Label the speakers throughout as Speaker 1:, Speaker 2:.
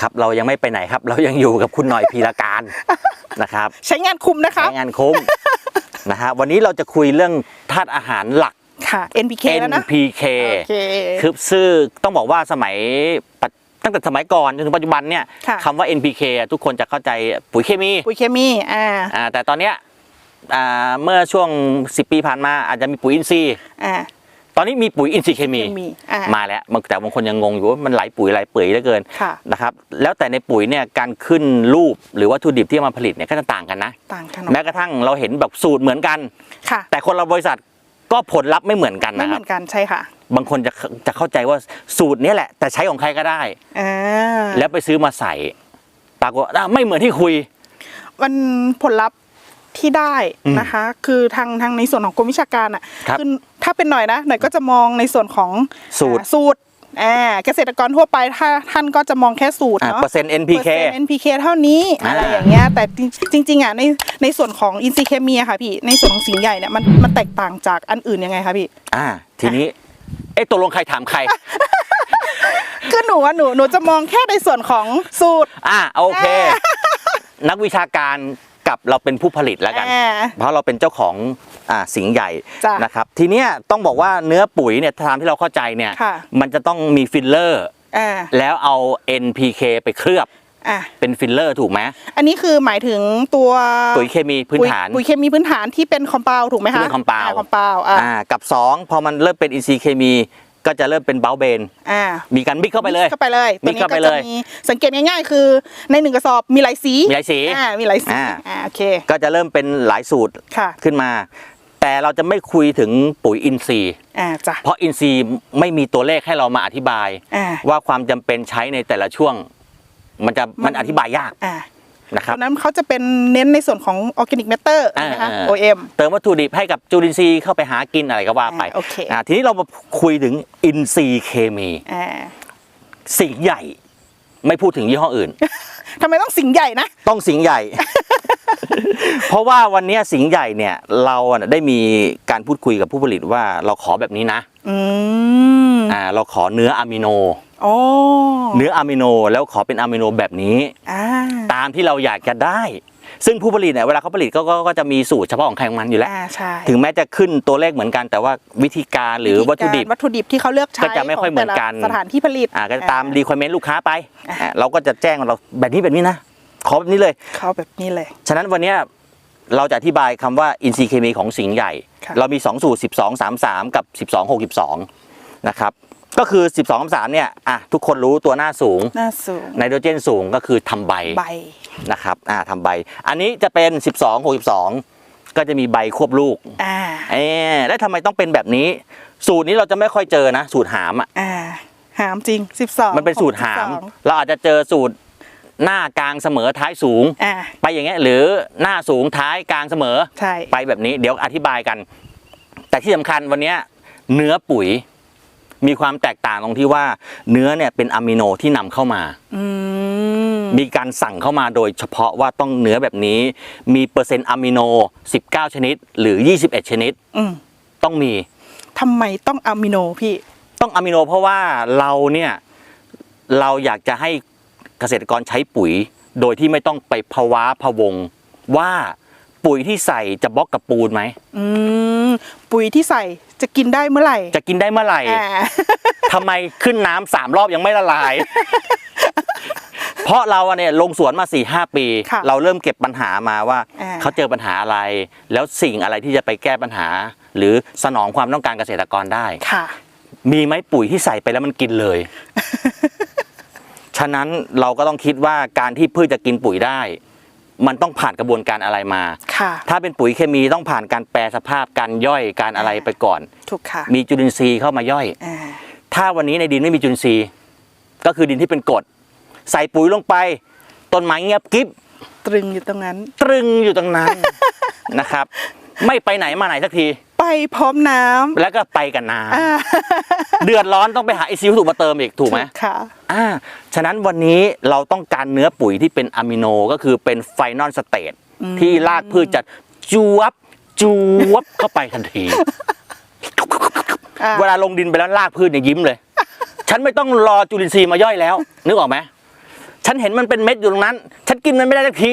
Speaker 1: ครับเรายังไม่ไปไหนครับ เรายังอยู่กับคุณหน่อยพีรการนะครับ
Speaker 2: ใช้งานคุมนะคะ
Speaker 1: ใช้งานคุ้มนะฮะวันนี้เราจะคุยเรื่องธาตุอาหารหลัก
Speaker 2: ค่ะ NPK แล้วนะ
Speaker 1: NPK
Speaker 2: โอเค
Speaker 1: คือซึ่งต้องบอกว่าสมัยปัจตั้งแต่สมัยก่อนจนถึงปัจจุบันเนี่ย
Speaker 2: ค่ะ
Speaker 1: คำว่า NPK อะทุกคนจะเข้าใจปุ๋ยเคมี
Speaker 2: ปุ๋ยเคมีอ่า
Speaker 1: อ่าแต่ตอนเนี้ยอ่าเมื่อช่วง 10 ปีผ่านมาอาจจะมีปุ๋ยอินทรีย์
Speaker 2: อ่า
Speaker 1: ตอนนี้มีปุ๋ยอินทรีย์เคมี
Speaker 2: เคมีอ่า
Speaker 1: มาแล้วบางแต่บางคนยังงงอยู่ว่ามันหลายปุ๋ยหลายเปื่อยเหลือเกิน
Speaker 2: ค่ะ
Speaker 1: นะครับแล้วแต่ในปุ๋ยเนี่ยการขึ้นรูปหรือวัตถุดิบที่เอามาผลิตเนี่ยก็จะต่างกันนะ
Speaker 2: ต่างกัน
Speaker 1: แม้กระทั่งเราเห็นแบบสูตรเหมือนกัน
Speaker 2: ค่ะ
Speaker 1: แต่คนละบริษัทก็ผลลัพธ์ไม่เหมือนกัน
Speaker 2: ไม่
Speaker 1: นะ
Speaker 2: เห
Speaker 1: ครั
Speaker 2: มื
Speaker 1: บ
Speaker 2: อนกันใช่ค่ะ
Speaker 1: บางคนจะจะเข้าใจว่าสูตรเนี้แหละ แต่ใช้ของใครก็ได้
Speaker 2: อ่า
Speaker 1: แล้วไปซื้อมาใส่ปรากฏว่าอะไม่เหมือนที่คุย
Speaker 2: มันผลลัพธ์ ที่ได้
Speaker 1: อืม
Speaker 2: นะคะ คือทางทางในส่วนของกรมวิชาการอะ
Speaker 1: ครับ
Speaker 2: อถ้าเป็นหน่อยนะหน่อยก็จะมองในส่วนของ
Speaker 1: สูตร
Speaker 2: อ่าสูตรอ่าเกษตรกรทั่วไปถ้าท่านก็จะมองแค่สูตร
Speaker 1: อะ
Speaker 2: เนาะ
Speaker 1: เปอร์เซ็นต์ NPK
Speaker 2: เปอร์เซ็นต์ NPK เท่านี้
Speaker 1: อ่า
Speaker 2: อะไรอย่างเงี้ยแต่จริงๆอะในในส่วนของอินทรีย์เคมีอะค่ะพี่ในส่วนของสิ่งใหญ่เนี่ยมันมันแตกต่างจากอันอื่นยังไงคะพี่
Speaker 1: อ่าทีนี้เอ๊ะตกลงใครถามใคร
Speaker 2: คือหนูอะหนูหนูจะมองแค่ในส่วนของสูตร
Speaker 1: อ่าโอเค นักวิชาการ กับเราเป็นผู้ผลิตแล้วกัน
Speaker 2: อ่า
Speaker 1: เพราะเราเป็นเจ้าของอ่าสิงห์ใหญ่
Speaker 2: จ้ะ
Speaker 1: นะครับ ทีเนี้ยต้องบอกว่าเนื้อปุ๋ยเนี่ยตามที่เราเข้าใจเนี่ย
Speaker 2: ค่ะ
Speaker 1: มันจะต้องมีฟิลเลอร์
Speaker 2: อ่า
Speaker 1: แล้วเอา NPK ไปเคลือบ
Speaker 2: อะ
Speaker 1: เป็นฟิลเลอร์ถูกไหม
Speaker 2: อันนี้คือหมายถึงตัว
Speaker 1: ปุ๋ยเคมีพื้นฐาน
Speaker 2: ปุ๋ยปุ๋ยเคมีพื้นฐานที่เป็นคอมเปลถูกไหมคะ
Speaker 1: ที่เป็น compound
Speaker 2: คอมเปลอ่า
Speaker 1: อ่า กับ 2 พอมันเริ่มเป็นอินทรีย์เคมี ก็จะเริ่มเป็นเบลเบน
Speaker 2: อ่า
Speaker 1: มีการมิกเข้าไปเลย
Speaker 2: เข้าไปเลย
Speaker 1: มิกเข้าไปเลย
Speaker 2: ตัวนี้ก็จะมีสังเกตง่ายๆ คือในหนึ่งกระสอบมีหลายสี
Speaker 1: มีหลายสี
Speaker 2: อ่ามีหลายสี
Speaker 1: อ่า
Speaker 2: อ่าโอเค
Speaker 1: ก็จะเริ่มเป็นหลายสูตร
Speaker 2: ค่ะ
Speaker 1: ขึ้นมา แต่เราจะไม่คุยถึงปุ๋ยอินทรีย์
Speaker 2: อ่าจ้ะ
Speaker 1: เพราะอินทรีย์ไม่มีตัวเลขให้เรามาอธิบาย
Speaker 2: อ่า
Speaker 1: ว่าความจำเป็นใช้ในแต่ละช่วง มันจะมันอธิบายยาก
Speaker 2: อ่า
Speaker 1: นะค
Speaker 2: เพ
Speaker 1: รับ
Speaker 2: ราะนั้นเขาจะเป็นเน้นในส่วนของออร์แกนิกแมตเตอร์
Speaker 1: อ่า
Speaker 2: นะคะ
Speaker 1: อ่า
Speaker 2: OM
Speaker 1: เติมวัตถุดิบให้กับจุลินทรีย์เข้าไปหากินอะไรก็ว่าไป
Speaker 2: อ่าโอเค
Speaker 1: อ่าทีนี้เรามาคุยถึงอินทรีย์เคมี
Speaker 2: อ่า
Speaker 1: สิ่งใหญ่ไม่พูดถึงยี่ห้ออื่น
Speaker 2: ทำไมต้องสิงห์ใหญ่นะ
Speaker 1: ต้องสิงห์ใหญ่ เพราะว่าวันเนี้ยสิงห์ใหญ่เนี่ย เราอะได้มีการพูดคุยกับผู้ผลิตว่าเราขอแบบนี้นะ
Speaker 2: อืม
Speaker 1: อ่าเราขอเนื้ออะมิโน
Speaker 2: โอ้
Speaker 1: เนื้ออะมิโนแล้วขอเป็นอะมิโนแบบนี้
Speaker 2: อ่า
Speaker 1: ตามที่เราอยากจะได้ ซึ่งผู้ผลิตเนี่ยเวลาเขาผลิตก็ก็ก็จะมีสูตรเฉพาะของใครของมันอยู่แล้ว
Speaker 2: อ่าใช่
Speaker 1: ถึงแม้จะขึ้นตัวเลขเหมือนกัน แต่ว่าวิธีการหรือวัตถุดิบ
Speaker 2: วัตถุดิบที่เขาเลือกใช้
Speaker 1: ก็จะไม่ค่อยเหมือนกัน
Speaker 2: ขงแต่ละสถานที่ผลิต
Speaker 1: อ่าก็จะตามรีควอรเมนต์ลูกค้าไป
Speaker 2: อ่า
Speaker 1: อ่าเราก็จะแจ้งว่าเราแบบนี้แบบนี้นะขอแบบนี้เลย
Speaker 2: เขาแบบนี้เลย
Speaker 1: ฉะนั้นวันเนี้ยเราจะอธิบายคำว่าอินทรีย์เคมีของสิงห์ใหญ่
Speaker 2: ค่ะ
Speaker 1: เรามี 2 สูตร 12 33 กับ 12 62 นะครับ ก็คือ 12 33เนี่ยอะทุกคนรู้ตัวหน้าสูง
Speaker 2: หน้าสูง
Speaker 1: ไนโตรเจนสูงก็คือทำใบ
Speaker 2: ใบ
Speaker 1: นะครับอ่าทำใบ อันนี้จะเป็น 12 62 ก็จะมีใบควบลูก
Speaker 2: อ่า
Speaker 1: เอ๊ะแล้วทำไมต้องเป็นแบบนี้ สูตรนี้เราจะไม่ค่อยเจอนะ สูตรหามอะ
Speaker 2: อ่า หามจริง 12
Speaker 1: มันเป็นสูตรหาม
Speaker 2: 12
Speaker 1: เราอาจจะเจอสูตรหน้ากลางเสมอท้ายสูง
Speaker 2: อ่า
Speaker 1: ไปอย่างเงี้ยหรือหน้าสูงท้ายกลางเสมอ
Speaker 2: ใช่
Speaker 1: ไปแบบนี้เดี๋ยวอธิบายกัน แต่ที่สำคัญวันเนี้ยเนื้อปุ๋ย มีความแตกต่างตรงที่ว่าเนื้อเนี่ยเป็นอะมิโนที่นำเข้ามา
Speaker 2: อืม
Speaker 1: มีการสั่งเข้ามาโดยเฉพาะว่าต้องเนื้อแบบนี้ มีเปอร์เซ็นต์อะมิโน 19 ชนิด หรือ 21 ชนิด
Speaker 2: อืม
Speaker 1: ต้องมี
Speaker 2: ทำไมต้องอะมิโนพี่
Speaker 1: ต้องอะมิโนเพราะว่าเราเนี่ยเราอยากจะให้เกษตรกรใช้ปุ๋ย โดยที่ไม่ต้องไปภาวะพะวงว่า ปุ๋ยที่ใส่จะบล็อกกับปูนไหม
Speaker 2: อืมปุ๋ยที่ใส่จะกินได้เมื่อไหร่
Speaker 1: จะกินได้เมื่อไหร่
Speaker 2: อ่า
Speaker 1: ทำไมขึ้นน้ำสามรอบยังไม่ละลาย เพราะเราอะเนี่ยลงสวนมา4ี่หปี
Speaker 2: ค่ะ
Speaker 1: เราเริ่มเก็บปัญหามาว่า
Speaker 2: อ่า
Speaker 1: เขาเจอปัญหาอะไร แล้วสิ่งอะไรที่จะไปแก้ปัญหา หรือสนองความต้องการเกษตรกรได้
Speaker 2: ค่ะ
Speaker 1: มีไหมปุ๋ยที่ใส่ไปแล้วมันกินเลย ฉะนั้นเราก็ต้องคิดว่าการที่พืชจะกินปุ๋ยได้ มันต้องผ่านกระบวนการอะไรมา
Speaker 2: ค่ะ
Speaker 1: ถ้าเป็นปุ๋ยเคมีต้องผ่านการแปรสภาพการย่อยการอะไรไปก่อน
Speaker 2: ถูกค่ะ
Speaker 1: มีจุลินทรีย์เข้ามาย่อย
Speaker 2: อ่า
Speaker 1: ถ้าวันนี้ในดินไม่มีจุลินทรีย์ ก็คือดินที่เป็นกรดใส่ปุ๋ยลงไป ต้นไม้เงียบกิ๊บ
Speaker 2: ตรึงอยู่ตรงนั้น
Speaker 1: ตรึงอยู่ตรงนั้น นะครับ ไม่ไปไหนมาไหนสักที
Speaker 2: ไปพร้อมน้ำ
Speaker 1: แล้วก็ไปกันนา
Speaker 2: อ่า
Speaker 1: เดือดร้อนต้องไปหาไอซีวัตถุมาเติมอีกถูกไหม
Speaker 2: ค่ะ
Speaker 1: อ่าฉะนั้นวันนี้เราต้องการเนื้อปุ๋ยที่เป็นอะมิโนก็คือเป็นไฟนอลสเตต
Speaker 2: อืม
Speaker 1: ที่รากพืชจะจวบจวบเข้าไปทันที
Speaker 2: อ่า
Speaker 1: เวลาลงดินไปแล้วรากพืชเนี่ยยิ้มเลย ฉันไม่ต้องรอจุลินทรีย์มาย่อยแล้ว นึกออกไหมฉันเห็นมันเป็นเม็ดอยู่ตรงนั้น ฉันกินมันไม่ได้สักที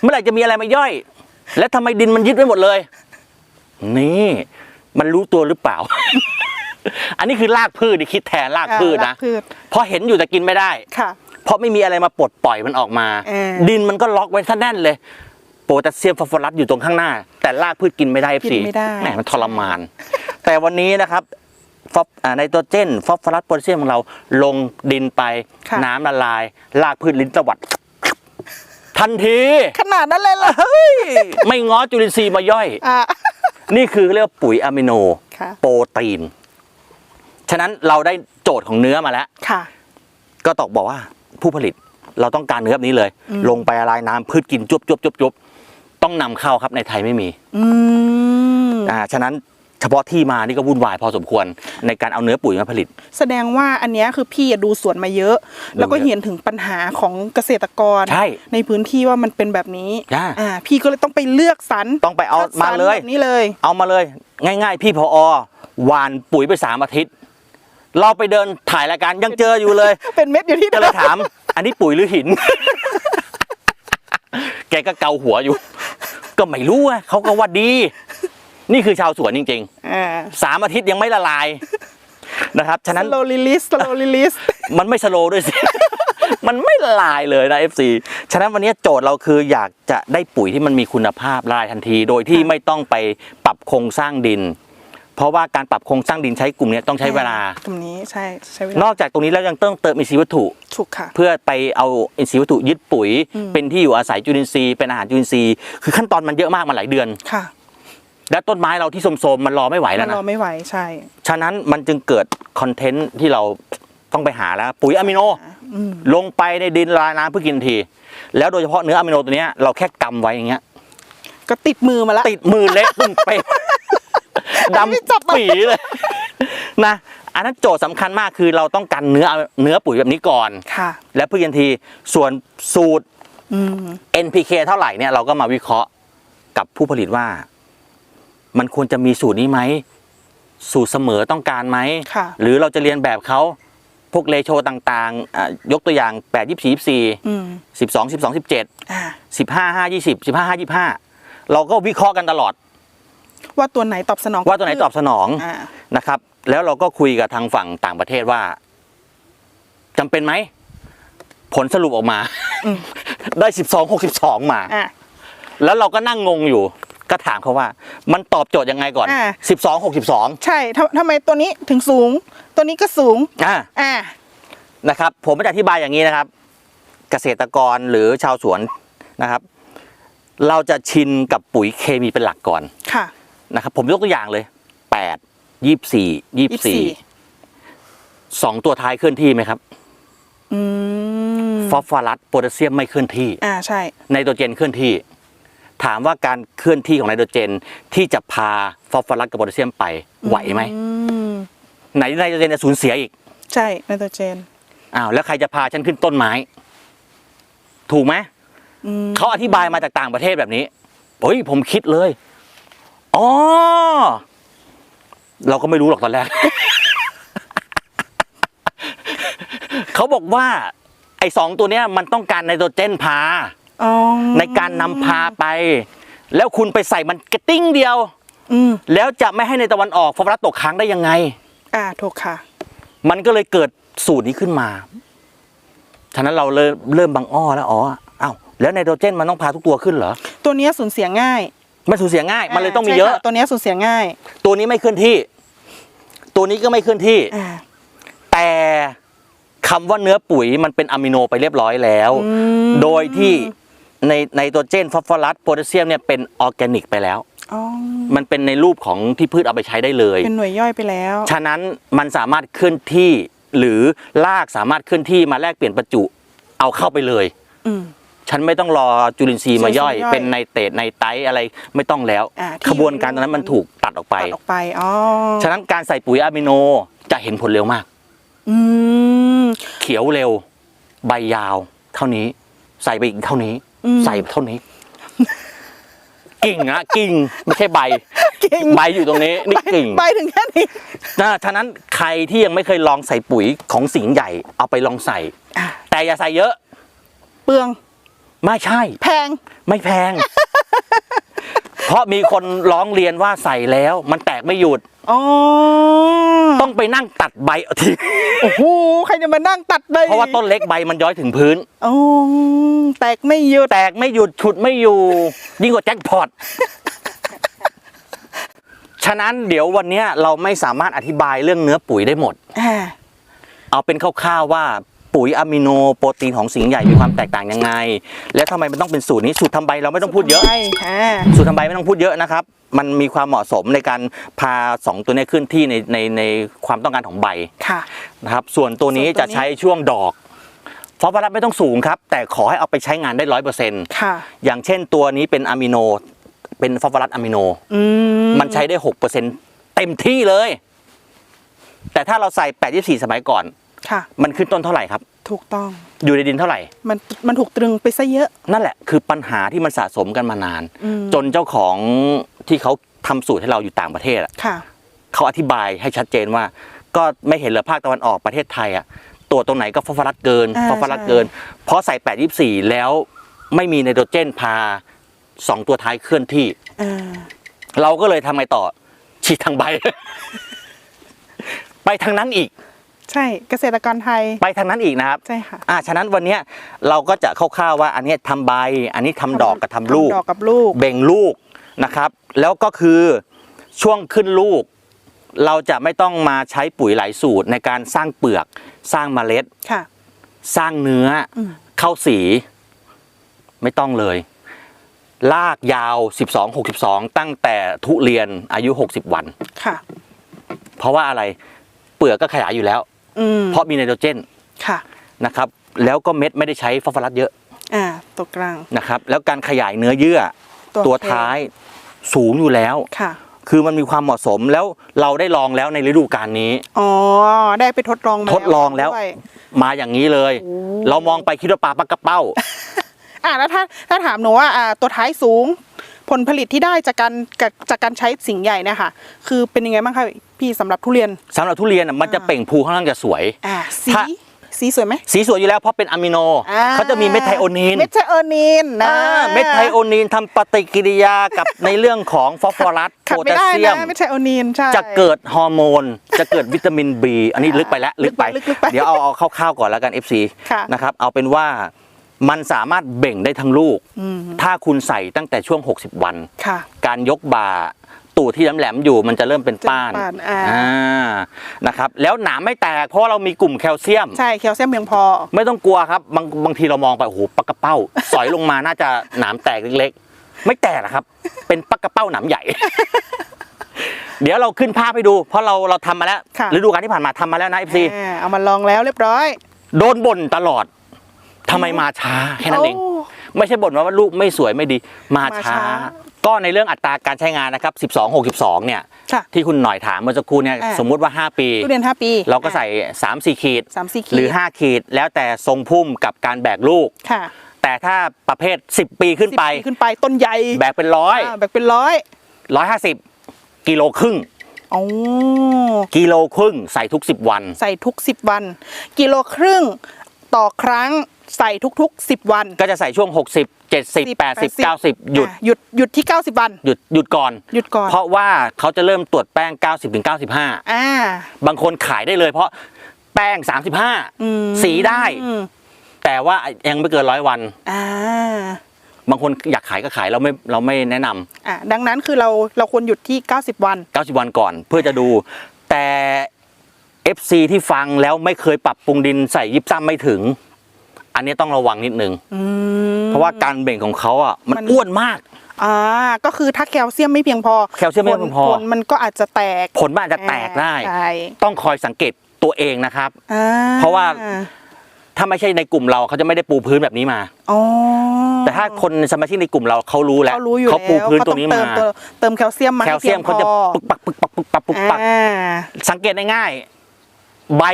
Speaker 1: เมื่อไหร่จะมีอะไรมาย่อย และทำไมดินมันยึดไว้หมดเลย นี่มันรู้ตัวหรือเปล่า อันนี้คือรากพืชที่คิดแทนรากพืช
Speaker 2: อ่าร
Speaker 1: นะ
Speaker 2: กพืช
Speaker 1: เพราะเห็นอยู่แต่กินไม่ได้
Speaker 2: ค่ะ
Speaker 1: เพราะไม่มีอะไรมาปลดปล่อยมันออกมา
Speaker 2: เออ
Speaker 1: ดินมันก็ล็อกไว้ซะแน่นเลยโพแทสเซียมฟอสฟอรัสอยู่ตรงข้างหน้า แต่รากพืชกินไม่ได้
Speaker 2: กิ
Speaker 1: สิ
Speaker 2: นไม่ได้
Speaker 1: แหมมันทรมาน แต่วันนี้นะครับฟอสอ่าไนโตรเจนฟอสฟอรัสโพแทสเซียมของเราลงดินไป
Speaker 2: ค่ะ
Speaker 1: น้ำละลาย รากพืชลิ้นตวัดทันที
Speaker 2: ขนาดนั้นเลยเหรอ
Speaker 1: เฮ้ยไม่ง้อจุลินทรีย์มาย่อย
Speaker 2: อ่า
Speaker 1: นี่คือเรียกว่าปุ๋ยอะมิโน
Speaker 2: ค่ะ
Speaker 1: โปรตีน ฉะนั้นเราได้โจทย์ของเนื้อมาแล้ว
Speaker 2: ค่ะ
Speaker 1: ก็ตอกบอกว่าผู้ผลิตเราต้องการเนื้อแบบนี้เลย
Speaker 2: อืม
Speaker 1: ลงไปละลายน้ำพืชกินจุบจุบจุบจุบต้องนำเข้าครับในไทยไม่มี
Speaker 2: อืม
Speaker 1: อ่าฉะนั้น เฉพาะที่มานี่ก็วุ่นวายพอสมควรในการเอาเนื้อปุ๋ยมาผลิต
Speaker 2: แสดงว่าอันเนี้ยคือพี่อะดูสวนมาเยอะ แล้วก็เห็นถึงปัญหาของเกษตรกร
Speaker 1: ใช่
Speaker 2: ในพื้นที่ว่ามันเป็นแบบนี้
Speaker 1: อ่า
Speaker 2: อ่าพี่ก็เลยต้องไปเลือกสรร
Speaker 1: ต้องไปเอา
Speaker 2: คัดสร
Speaker 1: มารเลย
Speaker 2: แบบนี้เลย
Speaker 1: เอามาเลย ง่าย ๆ พี่พอหวานปุ๋ยไปสามอาทิตย์ เราไปเดินถ่ายรายการยังเจออยู่เลย
Speaker 2: เป็นเม็ดอยู่ที่
Speaker 1: ก็เลยถาม อันนี้ปุ๋ยหรือหิน แกก็เกาหัวอยู่ ก็ไม่รู้อะเขาก็ว่าดี นี่คือชาวสวนจริง
Speaker 2: อ่า
Speaker 1: ๆสามอาทิตย์ยังไม่ละลายนะครับ ฉะนั้น
Speaker 2: slow release slow release
Speaker 1: มันไม่สโลว์ด้วยสิ มันไม่ละลายเลยนะ FC ฉะนั้นวันนี้โจทย์เราคืออยากจะได้ปุ๋ยที่มันมีคุณภาพละลายทันที โดยที่
Speaker 2: ค่ะ
Speaker 1: ไม่ต้องไปปรับโครงสร้างดิน เพราะว่าการปรับโครงสร้างดินใช้กลุ่มนี้ต้องใช้เวลา
Speaker 2: ตรงนี้ใช่ใช้เวลาน
Speaker 1: อกจากตรงนี้แล้วยังต้องเติมอินทรีย์วัตถุ
Speaker 2: ถูกค่ะ
Speaker 1: เพื่อไปเอาอินทรีย์วัตถุยึดปุ๋ย
Speaker 2: อืม
Speaker 1: เป็นที่อยู่อาศัยจุลินทรีย์เป็นอาหารจุลินทรีย์คือขั้นตอนมันเยอะมากมันหลายเดือน
Speaker 2: ค่ะ
Speaker 1: และต้นไม้เราที่โทรมๆมันรอไม่ไหวแล้
Speaker 2: มั
Speaker 1: วน
Speaker 2: รอ
Speaker 1: นะ
Speaker 2: ไม่ไหวใช่
Speaker 1: ฉะนั้นมันจึงเกิดคอนเทนต์ที่เราต้องไปหาแล้ว ปุ๋ยอะมิโน
Speaker 2: อืม
Speaker 1: ลงไปในดินละลายน้ำเพื่อกินทันทีแล้วโดยเฉพาะเนื้ออะมิโนตัวเนี้ยเราแค่กำไว้อย่างเงี้ย
Speaker 2: ก็ติดมือมาแล้ว
Speaker 1: ติดมือเละตุ้มเป๊ะ
Speaker 2: อันนี้จับ
Speaker 1: ดำ
Speaker 2: มา
Speaker 1: ปีเลย นะ อันนั้นโจทย์สำคัญมากคือเราต้องการเนื้อเนื้อปุ๋ยแบบนี้ก่อน
Speaker 2: ค่ะ
Speaker 1: แล้วเพื่อกินทันทีส่วนสูตร
Speaker 2: อืม
Speaker 1: NPK เท่าไหร่เนี่ยเราก็มาวิเคราะห์กับผู้ผลิตว่า มันควรจะมีสูตรนี้ไหม สูตรเสมอต้องการไหม
Speaker 2: ค่ะ
Speaker 1: หรือเราจะเรียนแบบเขาพวกเลโชต่างๆอะยกตัวอย่าง 8 24 24
Speaker 2: อืม
Speaker 1: 12 12 17
Speaker 2: อ่า
Speaker 1: 15 5 20 15 5 25 เราก็วิเคราะห์กันตลอด
Speaker 2: ว่าตัวไหนตอบสนอง
Speaker 1: ว่าตัวไหนตอบสนอง
Speaker 2: อ่า
Speaker 1: นะครับ แล้วเราก็คุยกับทางฝั่งต่างประเทศว่าจำเป็นไหม ผลสรุปออกมา
Speaker 2: อืม
Speaker 1: ได้ 12 62 มา
Speaker 2: อ่า
Speaker 1: แล้วเราก็นั่งงงอยู่ ก็ถามเขาว่า มันตอบโจทย์ยังไงก่อน
Speaker 2: อ่า
Speaker 1: 12 62
Speaker 2: ใช่ทำทำไมตัวนี้ถึงสูง ตัวนี้ก็สูง
Speaker 1: อ่า
Speaker 2: อ่า
Speaker 1: นะครับผมไม่ได้อธิบายอย่างนี้นะครับ เกษตรกรหรือชาวสวนนะครับ เราจะชินกับปุ๋ยเคมีเป็นหลักก่อน
Speaker 2: ค่ะ
Speaker 1: นะครับ ผมยกตัวอย่างเลย 8 24 24 สองตัวท้ายเคลื่อนที่ไหมครับ
Speaker 2: อืม
Speaker 1: ฟอสฟอรัสโพแทสเซียมไม่เคลื่อนที่
Speaker 2: อ่า ใช่
Speaker 1: ไนโตรเจนเคลื่อนที่ ถามว่าการเคลื่อนที่ของไนโตรเจน ที่จะพาฟอสฟอรัสกับโพแทสเซียมไปไหวไหม
Speaker 2: อืม
Speaker 1: ไหนไนโตรเจนจะสูญเสียอีก
Speaker 2: ใช่ไนโตรเจน
Speaker 1: อ้าวแล้วใครจะพาฉันขึ้นต้นไม้ ถูกไหม
Speaker 2: อืม
Speaker 1: เขาอธิบายมาจากต่างประเทศแบบนี้เฮ้ยผมคิดเลยอ๋อเราก็ไม่รู้หรอกตอนแรก เขาบอกว่า ไอ้สองตัวเนี้ยมันต้องการไนโตรเจนพา
Speaker 2: อ๋อ
Speaker 1: ในการนำพาไป แล้วคุณไปใส่มันกระติ้งเดียว
Speaker 2: อืม
Speaker 1: แล้วจะไม่ให้ในตะวันออกฟอสฟอรัสตกค้างได้ยังไง
Speaker 2: อ่าถูกค่ะ
Speaker 1: มันก็เลยเกิดสูตรนี้ขึ้นมา ฉะนั้นเราเริ่มเริ่มบังอ้อแล้วอ๋ออ้าวแล้วไนโตรเจนมันต้องพาทุกตัวขึ้นเหรอ
Speaker 2: ตัวเนี้ยสูญเสียง่าย
Speaker 1: มันสูญเสียง่าย มันเลยต้องมี
Speaker 2: ใช่
Speaker 1: เยอะ
Speaker 2: ค่ตัวเนี้ยสูญเสียง่าย
Speaker 1: ตัวนี้ไม่เคลื่อนที่ ตัวนี้ก็ไม่เคลื่อนที่
Speaker 2: อ่า
Speaker 1: แต่คำว่าเนื้อปุ๋ยมันเป็นอะมิโนไปเรียบร้อยแล้ว
Speaker 2: อืม
Speaker 1: โดยที่ ในไนโตรเจนฟอสฟอรัสโพแทสเซียมเนี่ยเป็นออร์แกนิกไปแล้ว
Speaker 2: อ๋อ
Speaker 1: มันเป็นในรูปของที่พืชเอาไปใช้ได้เลย
Speaker 2: เป็นหน่วยย่อยไปแล้ว
Speaker 1: ฉะนั้นมันสามารถเคลื่อนที่ หรือรากสามารถเคลื่อนที่มาแลกเปลี่ยนประจุ เอาเข้าไปเลย
Speaker 2: อืม
Speaker 1: ฉันไม่ต้องรอจุลินทรีย์มาย่อย
Speaker 2: จุลินทรีย์ย่อย
Speaker 1: เป็นไนเตรตไนไตรอะไรไม่ต้องแล้ว
Speaker 2: อ่าที่
Speaker 1: ขบวนการตรงนั้นมันถูกตัดออกไป
Speaker 2: ตัดออกไป อ๋อ
Speaker 1: ฉะนั้นการใส่ปุ๋ยอะมิโนจะเห็นผลเร็วมาก
Speaker 2: อืม
Speaker 1: เขียวเร็ว ใบยาว เท่านี้ ใส่ไปอีกเท่านี้
Speaker 2: อืม
Speaker 1: ใส่เท่านี้ กิ่งนะกิ่งไม่ใช่ใบ
Speaker 2: เก่ง
Speaker 1: ใบอยู่ตรงนี้นี่กิ่ง
Speaker 2: ไปถึงแค่นี้
Speaker 1: นะฉะนั้นใครที่ยังไม่เคยลองใส่ปุ๋ยของสิงห์ใหญ่เอาไปลองใส่
Speaker 2: อะ
Speaker 1: แต่อย่าใส่เยอะ
Speaker 2: เปลือง
Speaker 1: ไม่ใช่
Speaker 2: แพง
Speaker 1: ไม่แพง เพราะมีคนร้องเรียนว่าใส่แล้ว มันแตกไม่หยุด
Speaker 2: อ๋อ
Speaker 1: ต้องไปนั่งตัดใบเอาที
Speaker 2: โอ้โหใครจะมานั่งตัดใบ
Speaker 1: เพราะว่าต้นเล็กใบมันย้อยถึงพื้น
Speaker 2: อ๋อแตกไม่หยุด
Speaker 1: แตกไม่หยุดฉุดไม่อยู่ ยิ่งกว่าแจ็คพอตฉะนั้นเดี๋ยววันเนี้ยเราไม่สามารถอธิบายเรื่องเนื้อปุ๋ยได้หมด
Speaker 2: อ่า
Speaker 1: เอาเป็นคร่าวๆว่า ปุ๋ยอะมิโนโปรตีนของสิงห์ใหญ่มีความแตกต่างยังไง และทำไมมันต้องเป็นสูตรนี้สูตรทำใบเราไม่ต้องพูดเยอะ
Speaker 2: ใช่อ่า
Speaker 1: สูตรทำใบไม่ต้องพูดเยอะนะครับ มันมีความเหมาะสมในการพาสองตัวนี้ขึ้นที่ในในในความต้องการของใบ
Speaker 2: ค่ะ
Speaker 1: นะครับ ส่วนตัวนี้
Speaker 2: ส่วนตัวนี้
Speaker 1: จะใช้ช่วงดอกฟอสฟอรัสไม่ต้องสูงครับ แต่ขอให้เอาไปใช้งานได้ร้อยเปอร์เซ็นต์
Speaker 2: ค่ะ
Speaker 1: อย่างเช่นตัวนี้เป็นอะมิโน เป็นฟอสฟอรัสอะมิโน
Speaker 2: อืม
Speaker 1: มันใช้ได้หกเปอร์เซ็นต์เต็มที่เลย แต่ถ้าเราใส่แปดยี่สี่สมัยก่อน
Speaker 2: ค่ะ
Speaker 1: มันขึ้นต้นเท่าไหร่ครับ
Speaker 2: ถูกต้อง
Speaker 1: อยู่ในดินเท่าไหร่
Speaker 2: มันมันถูกตรึงไปซะเยอะ
Speaker 1: นั่นแหละคือปัญหาที่มันสะสมกันมานาน
Speaker 2: อืม
Speaker 1: จนเจ้าของที่เขาทำสูตรให้เราอยู่ต่างประเทศอะ
Speaker 2: ค่ะ
Speaker 1: เขาอธิบายให้ชัดเจนว่า ก็ไม่เห็นเหรอภาคตะวันออกประเทศไทยอะตัวตรงไหนก็ฟอสฟอรัสเกิน
Speaker 2: อ่า
Speaker 1: ฟอสฟอรัส
Speaker 2: ใช่
Speaker 1: เกิน เพราะใส่แปดยี่สี่แล้วไม่มีไนโตรเจนพาสองตัวท้ายเคลื่อนที่
Speaker 2: อ่า
Speaker 1: เราก็เลยทำไงต่อฉีดทางใบ ไปทางนั้นอีก
Speaker 2: ใช่เกษตรกรไทย
Speaker 1: ไปทางนั้นอีกนะครับ
Speaker 2: ใช่ค่ะ
Speaker 1: อ่าฉะนั้นวันเนี้ยเราก็จะคร่าวๆว่าอันเนี้ยทำใบ อันนี้ทำดอกกับทำลูก
Speaker 2: ดอกกับลูก
Speaker 1: เบ่งลูกนะครับ แล้วก็คือช่วงขึ้นลูก เราจะไม่ต้องมาใช้ปุ๋ยหลายสูตรในการสร้างเปลือกสร้างเมล็ด
Speaker 2: ค่ะ
Speaker 1: สร้างเนื้ออ
Speaker 2: ม
Speaker 1: เข้าสี ไม่ต้องเลยลากยาว 12 62 ตั้งแต่ทุเรียนอายุ 60 วัน
Speaker 2: ค่ะ
Speaker 1: เพราะว่าอะไร เปลือกก็ขยายอยู่แล้ว
Speaker 2: อืม
Speaker 1: เพราะมีไนโตรเจน
Speaker 2: ค่ะ
Speaker 1: นะครับ แล้วก็เม็ดไม่ได้ใช้ฟอสฟอรัสเยอะ
Speaker 2: อ่าตัวกลาง
Speaker 1: นะครับ แล้วการขยายเนื้อเยื่อ
Speaker 2: ตัว
Speaker 1: ตัว
Speaker 2: เค
Speaker 1: ท้ายสูงอยู่แล้ว
Speaker 2: ค่ะ
Speaker 1: คือมันมีความเหมาะสมแล้วเราได้ลองแล้วในฤดูกาลนี้
Speaker 2: อ๋อได้ไปทดลองมา
Speaker 1: ทดลองแล้ว
Speaker 2: ด้วย
Speaker 1: มาอย่างนี้เลย
Speaker 2: โอ้
Speaker 1: เรามองไปคิดว่าปลาปักกระเป้า
Speaker 2: อ่าแล้วถ้าถ้าถามหนูว่าอ่าตัวท้ายสูง ผลผลิตที่ได้จากการจากจากการใช้สิ่งใหญ่เนะคะคือเป็นยังไงบ้างคะ พี่สำหรับทุเรียน
Speaker 1: สำหรับทุเรียนน่ะมันจะเปล่งภูค่อนข้างจะสวย
Speaker 2: อ่าสี
Speaker 1: ถ้า
Speaker 2: สีสวยไหม
Speaker 1: สีสวยอยู่แล้วเพราะเป็นอะมิโน
Speaker 2: อ่
Speaker 1: เขาจะมีเมทไทโอนีน
Speaker 2: เมทไทโอนีนนะ
Speaker 1: อ่าเมทไทโอนีนทำปฏิกิริยากับในเรื่องของฟอสฟอรัส
Speaker 2: ขัด
Speaker 1: โพ
Speaker 2: ไม่
Speaker 1: แทส
Speaker 2: ได้
Speaker 1: เซีย
Speaker 2: นะ
Speaker 1: ม
Speaker 2: เมทไทโอนีนใช่
Speaker 1: จะเกิดฮอร์โมน จะเกิดวิตามิน B อันนี้ลึกไปแล้ว
Speaker 2: ลึ
Speaker 1: ลึ
Speaker 2: ก
Speaker 1: ก
Speaker 2: ไป
Speaker 1: ไป
Speaker 2: ลึกไป
Speaker 1: เดี๋ยวเอาเอาคร่าวๆก่อนแล้วกัน FC
Speaker 2: ค่ะ
Speaker 1: นะครับเอาเป็นว่ามันสามารถเบ่งได้ทั้งลูก
Speaker 2: อืม
Speaker 1: ถ้าคุณใส่ตั้งแต่ช่วง 60 วัน
Speaker 2: ค่ะ
Speaker 1: การยกบ่า ตูดที่แหลมๆอยู่มันจะเริ่มเป็นป้าน
Speaker 2: จะเป็นป้านอ่า
Speaker 1: นะครับแล้วหนามไม่แตกเพราะว่าเรามีกลุ่มแคลเซียม
Speaker 2: ใช่แคลเซียมเพียงพอ
Speaker 1: ไม่ต้องกลัวครับบางบางทีเรามองไปโอ้โหปักกระเป้า สอยลงมาน่าจะหนามแตกเล็กๆ ไม่แตกนะครับ เป็นปักกระเป้าหนามใหญ่ เดี๋ยวเราขึ้นภาพให้ดู เพราะเราเราทำมาแล้ว
Speaker 2: ค่ะ
Speaker 1: ฤดูกาลที่ผ่านมาทำมาแล้วนะเอฟซี
Speaker 2: อ่าเอามาลองแล้วเรียบร้อย
Speaker 1: โดนบ่นตลอดทำไมมาช้าแค่นั้นเอง
Speaker 2: โไม่
Speaker 1: ใช่บ่นว่าลูกไม่สวยไม่ดีมา
Speaker 2: มา
Speaker 1: ช้า
Speaker 2: ช้า
Speaker 1: ก็ในเรื่องอัตราการใช้งานนะครับ 12 62 เนี่ย
Speaker 2: ค่ะ
Speaker 1: ที่คุณหน่อยถามเมื่อสักครู่เนี่ย
Speaker 2: อ่า
Speaker 1: สมมุติว่า 5 ปี
Speaker 2: ทุเรียนห้าปี
Speaker 1: เราก็ใส่ 3 4ขีด
Speaker 2: สามสี่ขีด
Speaker 1: หรือ 5 ขีด แล้วแต่ทรงพุ่มกับการแบกลูก
Speaker 2: ค่ะ
Speaker 1: แต่ถ้าประเภท 10 ปีขึ้นไป
Speaker 2: สิบขึ้นไปต้นใหญ่
Speaker 1: แบกเป็นร้อย
Speaker 2: อ่าแบกเป็นร้อย
Speaker 1: ร้อยห้าสิบกิโลครึ่ง
Speaker 2: โอ้
Speaker 1: กิโลครึ่งใส่ทุก 10 วัน
Speaker 2: ใส่ทุกสิบวัน กิโลครึ่งต่อครั้ง ใส่ทุกๆสิบวัน
Speaker 1: ก็จะใส่ช่วง 60 70 80 90 หยุด
Speaker 2: อะหยุดหยุดที่เก้าสิบวัน
Speaker 1: หยุดหยุดก่อน
Speaker 2: หยุดก่อน
Speaker 1: เพราะว่าเขาจะเริ่มตรวจแป้ง 90ถึง95
Speaker 2: อ่า
Speaker 1: บางคนขายได้เลยเพราะแป้ง
Speaker 2: อืม
Speaker 1: 35 สีได้
Speaker 2: อืม
Speaker 1: แต่ว่ายังไม่เกินร้อยวัน
Speaker 2: อ่า
Speaker 1: บางคนอยากขายก็ขายเราไม่เราไม่แนะนำ
Speaker 2: อ่าดังนั้นคือเราเราควรหยุดที่ 90 วัน
Speaker 1: 90 วันก่อนเพื่อจะดู แต่ FC ที่ฟังแล้วไม่เคยปรับปรุงดินใส่ยิบซ้ำไม่ถึง อันนี้ต้องระวังนิดนึง
Speaker 2: อืม
Speaker 1: เพราะว่าการเบ่งของเขาอะมัน
Speaker 2: มัน
Speaker 1: อ้วนมาก
Speaker 2: อ่าก็คือถ้าแคลเซียมไม่เพียงพอ
Speaker 1: แคลเซียมไม่เพียงพอ
Speaker 2: ผลมันก็อาจจะแตก
Speaker 1: ผลมันอาจจะแตกได้
Speaker 2: ใช่
Speaker 1: ต้องคอยสังเกตตัวเองนะครับ
Speaker 2: อ่
Speaker 1: เพราะว่าถ้าไม่ใช่ในกลุ่มเราเขาจะไม่ได้ปูพื้นแบบนี้มา
Speaker 2: อ๋อ
Speaker 1: แต่ถ้าคนสมาชิกในกลุ่มเราเขารู้แล้ว
Speaker 2: เขารู้อยู่
Speaker 1: เขาปู
Speaker 2: แล้ว
Speaker 1: พื้นตัวนี้
Speaker 2: เข
Speaker 1: มา
Speaker 2: ต้องเติมเติมแคลเซียมมา
Speaker 1: แคลเซียมเขาจะ
Speaker 2: ให้
Speaker 1: ปึกปักปึกปักปึกปักปึกปัก
Speaker 2: พียงพออ่า
Speaker 1: สังเกตได้ง่ายใบ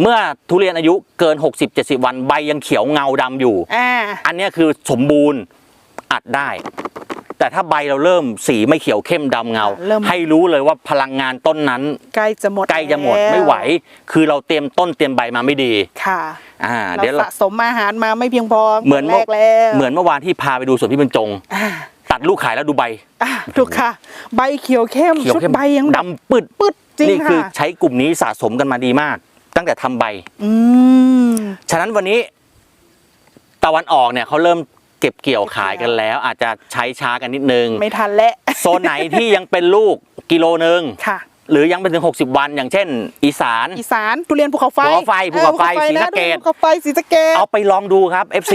Speaker 1: เมื่อทุเรียนอายุเกิน 60-70 วันใบยังเขียวเงาดำอยู่
Speaker 2: อ่า
Speaker 1: อันเนี้ยคือสมบูรณ์อัดได้ แต่ถ้าใบเราเริ่มสีไม่เขียวเข้มดำเงา
Speaker 2: เริ่ม
Speaker 1: ให้รู้เลยว่าพลังงานต้นนั้น
Speaker 2: ใกล้จะหมด
Speaker 1: ใกล้จะหมด
Speaker 2: แล้ว
Speaker 1: ไม่ไหว คือเราเตรียมต้นเตรียมใบมาไม่ดี
Speaker 2: ค่ะ
Speaker 1: อ่า
Speaker 2: เรา
Speaker 1: เดี๋ยวเรา
Speaker 2: สะสมอาหารมาไม่เพียงพอ
Speaker 1: เหมือน
Speaker 2: แรกแล้ว
Speaker 1: เหมือนเมื่อวานที่พาไปดูสวนพี่บรรจง
Speaker 2: อ่า
Speaker 1: ตัดลูกขายแล้วดูใบ
Speaker 2: อ่าถูกค่ะ ใบเขียวเข้ม
Speaker 1: เขียว
Speaker 2: ชุด
Speaker 1: เข้ม
Speaker 2: ใบยังด
Speaker 1: ดำปืดำ
Speaker 2: ปึ๊ดจริง
Speaker 1: นี่คือ
Speaker 2: ค่ะ
Speaker 1: ใช้กลุ่มนี้สะสมกันมาดีมาก ตั้งแต่ทำใบ
Speaker 2: อืม
Speaker 1: ฉะนั้นวันนี้ตะวันออกเนี่ยเขาเริ่มเก็บเกี่ยวขายกันแล้ว อาจจะใช้ช้ากันนิดนึง
Speaker 2: ไม่ทันแล้ว
Speaker 1: โซนไหนที่ยังเป็นลูกกิโลนึง
Speaker 2: ค่ะ
Speaker 1: หรือยังเป็นถึง 60 วัน อย่างเช่น อีสาน
Speaker 2: อีสานทุเรียนภูเขาไฟ
Speaker 1: ภูเขาไฟภูเขาไฟ
Speaker 2: ออ
Speaker 1: ศรีสะเกษ
Speaker 2: ภูเขาไฟศรีสะเกษ
Speaker 1: เอาไปลองดูครับ FC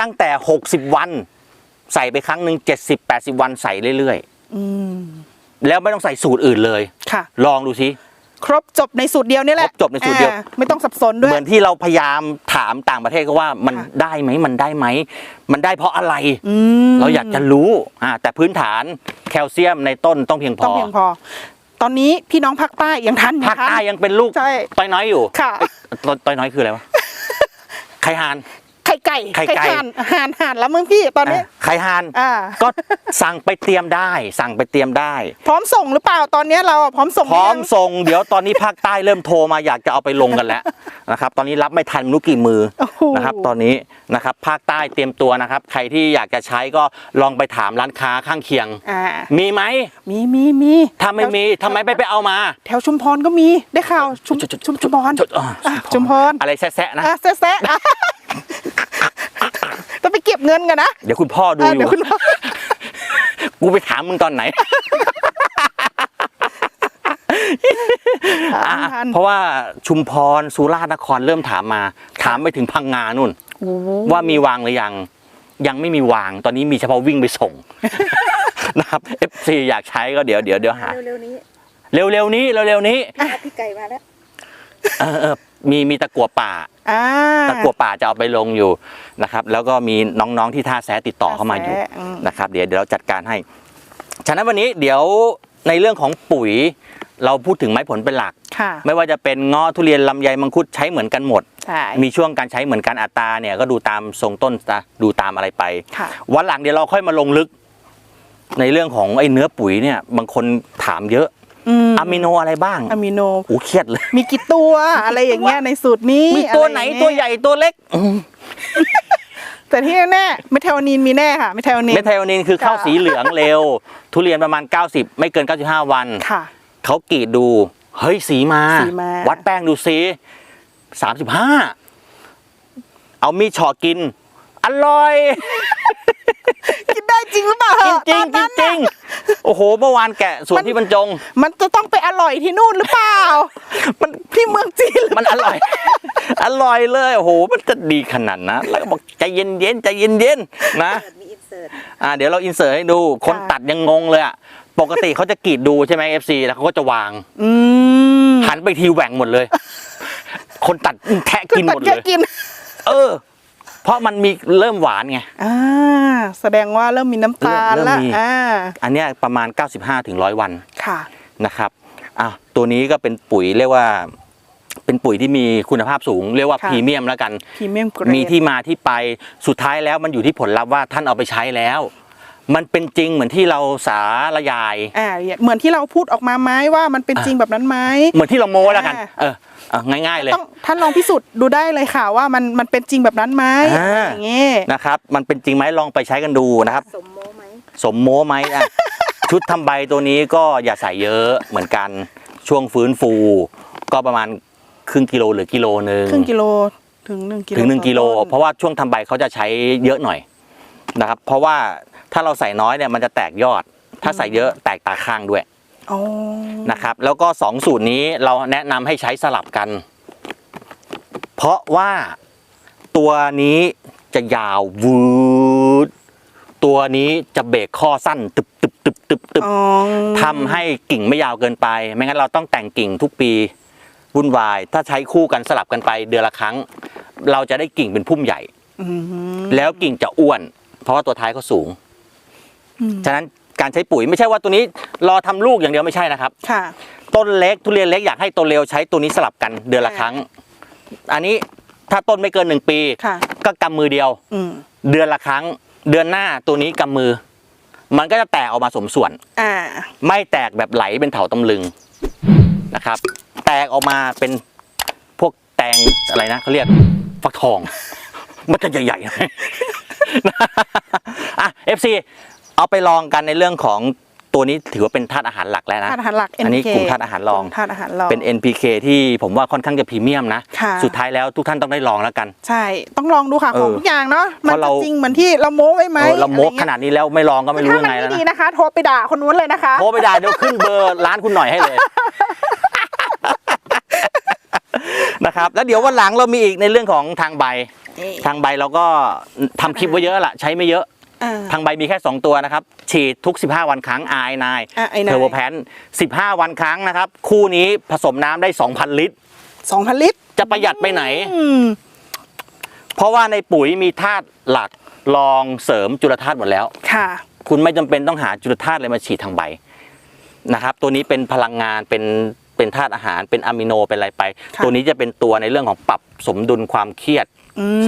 Speaker 1: ตั้งแต่ 60 วัน ใส่ไปครั้งหนึ่ง70 80 วันใส่เรื่อย
Speaker 2: อืม
Speaker 1: ๆแล้วไม่ต้องใส่สูตรอื่นเลย
Speaker 2: ค่ะ
Speaker 1: ลองดูสิ
Speaker 2: ครบจบในสูตรเดียวนี่แหละ
Speaker 1: ครบจบในสูตรเดียว
Speaker 2: อ่าไม่ต้องสับสนด้วย
Speaker 1: เหมือนที่เราพยายามถามต่างประเทศก็ว่ามัน
Speaker 2: ค่ะ
Speaker 1: ได้ไหมมันได้ไหม มันได้เพราะอะไร
Speaker 2: อืม
Speaker 1: เราอยากจะรู้อ่าแต่พื้นฐานแคลเซียมในต้นต้องเพียงพ
Speaker 2: ต้อง
Speaker 1: อ
Speaker 2: เพียงพอ ตอนนี้พี่น้องภาคใต้ยังทัน
Speaker 1: ภาคใต้
Speaker 2: ทัน
Speaker 1: ยังเป็นลูก
Speaker 2: ใช่
Speaker 1: ต้อยน้อยอยู่
Speaker 2: ค่ะ
Speaker 1: ต้อยต้อยน้อยคืออะไรวะไข่หาน
Speaker 2: ไข่ไก่
Speaker 1: ไข่ไก่
Speaker 2: ห่านห่านห่านแล้วมึงพี่ตอนนี้
Speaker 1: อะไข่หาน
Speaker 2: อ่า
Speaker 1: ก็สั่งไปเตรียมได้ สั่งไปเตรียมได้
Speaker 2: พร้อมส่งหรือเปล่าตอนนี้เราอะพร้อมส่ง
Speaker 1: พร้อม
Speaker 2: หยัง
Speaker 1: ส่งเดี๋ยวตอนนี้ภาคใต้เริ่มโทรมาอยากจะเอาไปลงกันแล้ว นะครับ ตอนนี้รับไม่ทันไม่รู้กี่มือ
Speaker 2: โอ้โห
Speaker 1: นะครับ ตอนนี้นะครับภาคใต้เตรียมตัวนะครับ ใครที่อยากจะใช้ก็ลองไปถามร้านค้าข้างเคียง
Speaker 2: อ่า
Speaker 1: มีไหม
Speaker 2: มีมีมี
Speaker 1: ถ้าไม่มีทำไมไม่ไปเอามา
Speaker 2: แถวชุมพรก็มีได้ข่าวชุมชุมชุมชุมพร
Speaker 1: ชุมอ่า
Speaker 2: อะชุมพร
Speaker 1: อะไรแซะๆนะ
Speaker 2: อะแซะแซะอะ ต้องไปเก็บเงินกันนะ
Speaker 1: เดี๋ยวคุณพ่อดู
Speaker 2: อะ
Speaker 1: อ
Speaker 2: เดี๋ย
Speaker 1: ยู่
Speaker 2: วคุณพ่อ
Speaker 1: กูไปถามมึงตอนไหนอะ
Speaker 2: ทัน
Speaker 1: เพราะว่าชุมพรสุราษฎร์นครเริ่มถามมา ถามไปถึงพังงานู่น
Speaker 2: โอ้โห
Speaker 1: ว่ามีวางหรือยัง ยังไม่มีวางตอนนี้มีเฉพาะวิ่งไปส่ง นะครับ FC อยากใช้ก็เดี๋ยวเดี๋ยวเดี๋ยวหา
Speaker 3: เร็วๆนี้
Speaker 1: เร็วๆนี้เร็วๆนี้
Speaker 3: อะพี่ไก่มาแล้ว
Speaker 1: เออเออ มีมีตะกัวป่า
Speaker 2: อ่า
Speaker 1: ตะกัวป่าจะเอาไปลงอยู่นะครับ แล้วก็มีน้องๆที่ท่าแซะติดต่อเข้ามาอยู่
Speaker 2: ท่าแซะอืม
Speaker 1: นะครับ เดี๋ยวเดี๋ยวเราจัดการให้ ฉะนั้นวันนี้เดี๋ยวในเรื่องของปุ๋ย เราพูดถึงไม้ผลเป็นหลัก
Speaker 2: ค่ะ
Speaker 1: ไม่ว่าจะเป็นเงาะทุเรียนลำไยมังคุดใช้เหมือนกันหมด
Speaker 2: ใช่
Speaker 1: มีช่วงการใช้เหมือนกันอัตราเนี่ยก็ดูตามทรงต้นนะดูตามอะไรไป
Speaker 2: ค่ะ
Speaker 1: วันหลังเดี๋ยวเราค่อยมาลงลึก ในเรื่องของไอ้เนื้อปุ๋ยเนี่ย บางคนถามเยอะ
Speaker 2: อืม
Speaker 1: อะมิโนอะไรบ้าง
Speaker 2: อะมิโน
Speaker 1: โอ้เครียดเลย
Speaker 2: มีกี่ตัวอะไรอย่างเงี้ยในสูตรนี้
Speaker 1: มีตัวไหน
Speaker 2: อะรอย่างเงี้ย
Speaker 1: ตัวใหญ่ตัวเล็กอืม
Speaker 2: แต่ที่แน่ๆเมทาโอนินมีแน่ค่ะเมทาโอนิน
Speaker 1: เมทไทโอนินคือข้าว
Speaker 2: ค่ะ
Speaker 1: สีเหลืองเร็ว ทุเรียนประมาณ 90 ไม่เกิน 95 วัน
Speaker 2: ค่ะ
Speaker 1: เขากรีดดู เฮ้ยสีมา
Speaker 2: สีมา
Speaker 1: วัดแป้งดูซิ35เอามีดเฉาะกิน อร่อย
Speaker 2: กินได้จริงหรือเปล่า
Speaker 1: จริงจริง
Speaker 2: ตอนนั้น
Speaker 1: จริง
Speaker 2: น่ะ
Speaker 1: โอ้โห เมื่อวานแกะส่วนที่บรรจง
Speaker 2: มันจะต้องไปอร่อยที่นู่นหรือเปล่า มันที่เมืองจีนหรือ
Speaker 1: มันอร่อย อร่อยเลยโอ้โหมันจะดีขนาดนะแล้วก็บอกใจเย็นเย็นๆใจเย็นเย็นๆนะ
Speaker 3: เปิดมีอินเสิร์ต
Speaker 1: อ่าเดี๋ยวเราอินเสิร์ตให้ดูคนตัดยังงงเลยอะปกติเขาจะกรีดดูใช่ไหม FC แล้วเขาก็จะวาง
Speaker 2: อืม
Speaker 1: หันไปทีแหว่งหมดเลย คนตัดแทะกินหมดเล
Speaker 2: แค่
Speaker 1: ย
Speaker 2: กิน
Speaker 1: เออ เพราะมันมีเริ่มหวานไง
Speaker 2: อ่าแสดงว่าเริ่มมีน้ำตาล
Speaker 1: เริ่ม
Speaker 2: ละ
Speaker 1: มี
Speaker 2: อ่า
Speaker 1: อันเนี้ยประมาณ 95ถึง100 วัน
Speaker 2: ค่ะ
Speaker 1: นะครับอะตัวนี้ก็เป็นปุ๋ยเรียกว่า เป็นปุ๋ยที่มีคุณภาพสูง เรียกว่า
Speaker 2: ค่ะ
Speaker 1: พรีเมียมแล้วกัน
Speaker 2: พรีเมียมเกรด
Speaker 1: มีที่มาที่ไปสุดท้ายแล้วมันอยู่ที่ผลลัพธ์ว่าท่านเอาไปใช้แล้ว มันเป็นจริงเหมือนที่เราสาระยาย
Speaker 2: อ่าเหมือนที่เราพูดออกมาไหมว่ามันเป็นจริงแบบนั้นไหม
Speaker 1: เหมือนที่เราโม้แล้วกัน
Speaker 2: อ่า
Speaker 1: เออเอาง่ายๆเลย
Speaker 2: ต้องท่านลองพิสูจน์ดูได้เลยค่ะว่ามันมันเป็นจริงแบบนั้นไหม
Speaker 1: อ่า
Speaker 2: อย่างเงี้ย
Speaker 1: นะครับมันเป็นจริงไหมลองไปใช้กันดูนะครับ
Speaker 3: สมโมไหม
Speaker 1: สมโม้ไหมอะ ชุดทำใบตัวนี้ก็อย่าใส่เยอะเหมือนกันช่วงฟื้นฟู ก็ประมาณครึ่งกิโลหรือกิโลหนึ่ง
Speaker 2: ครึ่งกิโลถึงหนึ่งกิโล
Speaker 1: ถึงหนึ่ง
Speaker 2: ต่อ
Speaker 1: กิโล
Speaker 2: ต้น
Speaker 1: เพราะว่าช่วงทำใบเขาจะใช้เยอะหน่อยนะครับ เพราะว่าถ้าเราใส่น้อยเนี่ยมันจะแตกยอด ถ้าใส่เยอะแตกตาข้างด้วย
Speaker 2: อ๋อ
Speaker 1: นะครับ แล้วก็สองสูตรนี้เราแนะนำให้ใช้สลับกัน เพราะว่าตัวนี้จะยาววืดตัวนี้จะเบรกข้อสั้นตึบตึบตึบตึบตึบ
Speaker 2: อ๋อ
Speaker 1: ทำให้กิ่งไม่ยาวเกินไป ไม่งั้นเราต้องแต่งกิ่งทุกปีวุ่นวาย ถ้าใช้คู่กันสลับกันไปเดือนละครั้ง เราจะได้กิ่งเป็นพุ่มใหญ่
Speaker 2: อืม
Speaker 1: แล้วกิ่งจะอ้วน เพราะว่าตัวท้ายเขาสูง
Speaker 2: อืม
Speaker 1: ฉะนั้น การใช้ปุ๋ยไม่ใช่ว่าตัวนี้รอทำลูกอย่างเดียวไม่ใช่นะครับ
Speaker 2: ค่ะ
Speaker 1: ต้นเล็กทุเรียนเล็กอยากให้ต้นเร็วใช้ตัวนี้สลับกันเดือนละครั้ง อันนี้ถ้าต้นไม่เกินหนึ่งปี
Speaker 2: ค่ะ
Speaker 1: ก็กำมือเดียว
Speaker 2: อืม
Speaker 1: เดือนละครั้ง เดือนหน้าตัวนี้กำมือ มันก็จะแตกออกมาสมส่วน
Speaker 2: อ่า
Speaker 1: ไม่แตกแบบไหลเป็นเถาตำลึงนะครับ แตกออกมาเป็นพวกแตงอะไรนะเขาเรียกฝฟักทอง มันจะใหญ่ๆหน่อยอะ FC เอาไปลองกันในเรื่องของตัวนี้ถือว่าเป็นธาตุอาหารหลักแล้วนะ
Speaker 2: ธาตุอาหารหลัก
Speaker 1: อันนี้
Speaker 2: NPK
Speaker 1: กลุ่มธาตุอาหารรอง
Speaker 2: ธาตุอาหารรอง
Speaker 1: เป็น NPK ที่ผมว่าค่อนข้างจะพรีเมียมนะ
Speaker 2: ค่ะ
Speaker 1: สุดท้ายแล้วทุกท่านต้องได้ลองแล้วกัน
Speaker 2: ใช่ ต้องลองดูค่ะ
Speaker 1: เอ
Speaker 2: ข
Speaker 1: อ
Speaker 2: องทุกอย่างเนาะ มัน
Speaker 1: เพราะเรา
Speaker 2: จะจริงเหมือนที่เราโม้ไว้ไหม
Speaker 1: เออเราโมก
Speaker 2: อะไร
Speaker 1: ข
Speaker 2: งี้ย
Speaker 1: นาดนี้แล้วไม่ลองก็ไม่รู้
Speaker 2: ถ้า
Speaker 1: ยัง
Speaker 2: มัน
Speaker 1: ไงแล้ว
Speaker 2: ไม่ดี
Speaker 1: นะ
Speaker 2: นะคะ โทรไปด่าคนนู้นเลยนะคะ
Speaker 1: โทรไปได้เดี๋ยวขึ้นเบอร์ร้านคุณหน่อยให้เลย นะครับ แล้วเดี๋ยววันหลังเรามีอีกในเรื่องของทางใบ ทางใบเราก็ทำคลิปไว้เยอะละใช้ไม่เยอะ
Speaker 2: อ่า
Speaker 1: ทางใบมีแค่ 2 ตัวนะครับ ฉีดทุก 15 วันครั้ง i 9
Speaker 2: อะ i9
Speaker 1: เทอร์โบแพน15 วันครั้งนะครับ คู่นี้ผสมน้ำได้ 2,000 ลิตร
Speaker 2: สองพันลิตร
Speaker 1: จะประหยัดไปไหน
Speaker 2: อืม
Speaker 1: เพราะว่าในปุ๋ยมีธาตุหลักรองเสริมจุลธาตุหมดแล้ว
Speaker 2: ค่ะ
Speaker 1: คุณไม่จำเป็นต้องหาจุลธาตุอะไรมาฉีดทางใบนะครับ ตัวนี้เป็นพลังงานเป็นเป็นธาตุอาหารเป็นอะมิโนเป็นอะไรไป
Speaker 2: ค่ะ
Speaker 1: ตัวนี้จะเป็นตัวในเรื่องของปรับสมดุลความเครียด
Speaker 2: อืม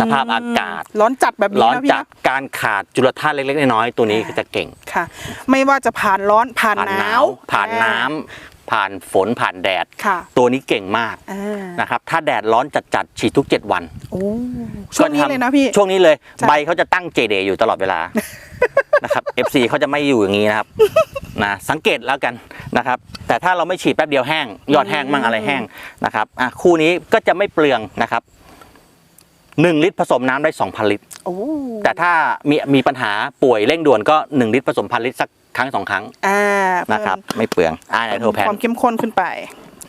Speaker 1: สภาพอากาศ
Speaker 2: ร้อนจัดแบบนี้
Speaker 1: ร้อน
Speaker 2: นะพี่
Speaker 1: จาก
Speaker 2: นะ
Speaker 1: การขาดจุลธาตุเล็กๆน้อยๆตัวนี้
Speaker 2: อ่า
Speaker 1: จะเก่ง
Speaker 2: ค่ะ ไม่ว่าจะผ่านร้อนผ่าน
Speaker 1: ผ่าน
Speaker 2: ห
Speaker 1: ห
Speaker 2: นานา
Speaker 1: ววผ่านน้ำ
Speaker 2: อ่
Speaker 1: ผ่านฝนผ่านแดด
Speaker 2: ค่ะ
Speaker 1: ตัวนี้เก่งมาก
Speaker 2: อ่า
Speaker 1: นะครับ ถ้าแดดร้อนจัดๆฉีดทุก 7 วัน
Speaker 2: โอ้ช่วงนี้
Speaker 1: ก็ทำ
Speaker 2: เลยนะพี่
Speaker 1: ช่วงนี้เลย
Speaker 2: ใช่
Speaker 1: ใบเขาจะตั้งเจเดอยู่ตลอดเวลานะครับ FC เขาจะไม่อยู่อย่างนี้นะครับนะสังเกตแล้วกันนะครับ แต่ถ้าเราไม่ฉีดแป๊บเดียวแห้ง ยอดแห้งมั่งอะไรแห้งนะครับอะคู่นี้ก็จะไม่เปลืองนะครับ หนึ่งลิตรผสมน้ำได้ 2,000 ลิตร
Speaker 2: โอ้
Speaker 1: แต่ถ้ามีมีปัญหาป่วยเร่งด่วนก็ 1 ลิตรผสมพันลิตรสักครั้งสองครั้ง
Speaker 2: อ่า
Speaker 1: นะครับ ไม่เปลืองอ่าไนโทรแพน
Speaker 2: ความเข้มข้นขึ้นไป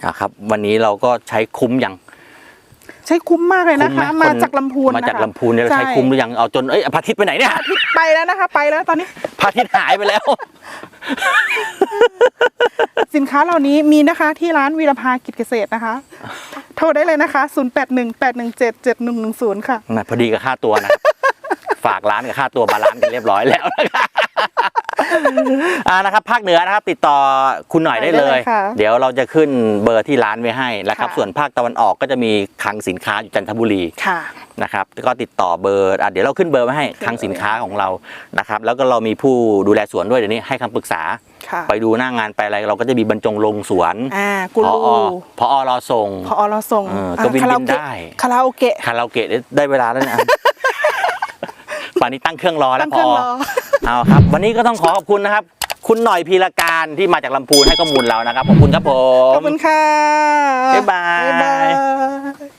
Speaker 1: นะครับ วันนี้เราก็ใช้คุ้มยัง
Speaker 2: ใช้คุ้มมากเลยนะ
Speaker 1: คุ้มไห
Speaker 2: คะ มาจากลำพูน
Speaker 1: มาจาก
Speaker 2: นะคะ
Speaker 1: ลำพูนเนี่ยเราใช้
Speaker 2: ใช่
Speaker 1: คุ้มหรือยังเอาจนเอ้ยพระอาทิตย์ไปไหนเนี่ย
Speaker 2: ไปแล้วนะคะ ไปแล้วตอนนี้
Speaker 1: พระอาทิตย์หายไปแล้ว
Speaker 2: สินค้าเหล่านี้มีนะคะที่ร้านวีรภากิจเกษตรนะคะ โทรได้เลยนะคะ 0818177110 ค่ะ
Speaker 1: นะพอดีกับค่าตัวนะ ฝากร้านกับค่าตัวบาลานซ์กันเรียบร้อยแล้วนะคะ อ่านะครับภาคเหนือนะครับ ติดต่อคุณหน่อยได้เลย
Speaker 2: ได้เลยค่ะ
Speaker 1: เดี๋ยวเราจะขึ้นเบอร์ที่ร้านไว้ให้นะครับ
Speaker 2: ค่ะ
Speaker 1: ส่วนภาคตะวันออกก็จะมีคลังสินค้าอยู่จันทบุรี
Speaker 2: ค่ะ
Speaker 1: นะครับก็ติดต่อเบอร์อะเดี๋ยวเราขึ้นเบอร์ไว้ให้คลังสินค้าของเรานะครับแล้วก็เรามีผู้ดูแลสวนด้วยเดี๋ยวนี้ให้คำปรึกษา
Speaker 2: ค่ะ
Speaker 1: ไปดูหน้างานไปอะไรเราก็จะมีบรรจงลงสวน
Speaker 2: อ่ากู
Speaker 1: พ
Speaker 2: รู
Speaker 1: อพอรอส่ง
Speaker 2: พอเราส่ง
Speaker 1: เออก็วิน
Speaker 2: คารา
Speaker 1: วิ
Speaker 2: โอนเกะ
Speaker 1: ได้
Speaker 2: คาราโอเกะ
Speaker 1: คาราโอเกะได้เวลาแล้วนะ ป่านนี้ตั้งเครื่องรอแล้
Speaker 2: ตั้
Speaker 1: ว
Speaker 2: ง
Speaker 1: พ
Speaker 2: เครื่
Speaker 1: อ
Speaker 2: องรอ
Speaker 1: เอาครับ วันนี้ก็ต้องขอขอบคุณนะครับ คุณหน่อยพีรการที่มาจากลำพูนให้ข้อมูลเรานะครับ ขอบคุณครับผ
Speaker 2: ขอ
Speaker 1: ม
Speaker 2: บคุณค่ะ
Speaker 1: บ๊ายบาย
Speaker 2: บ๊ายบาย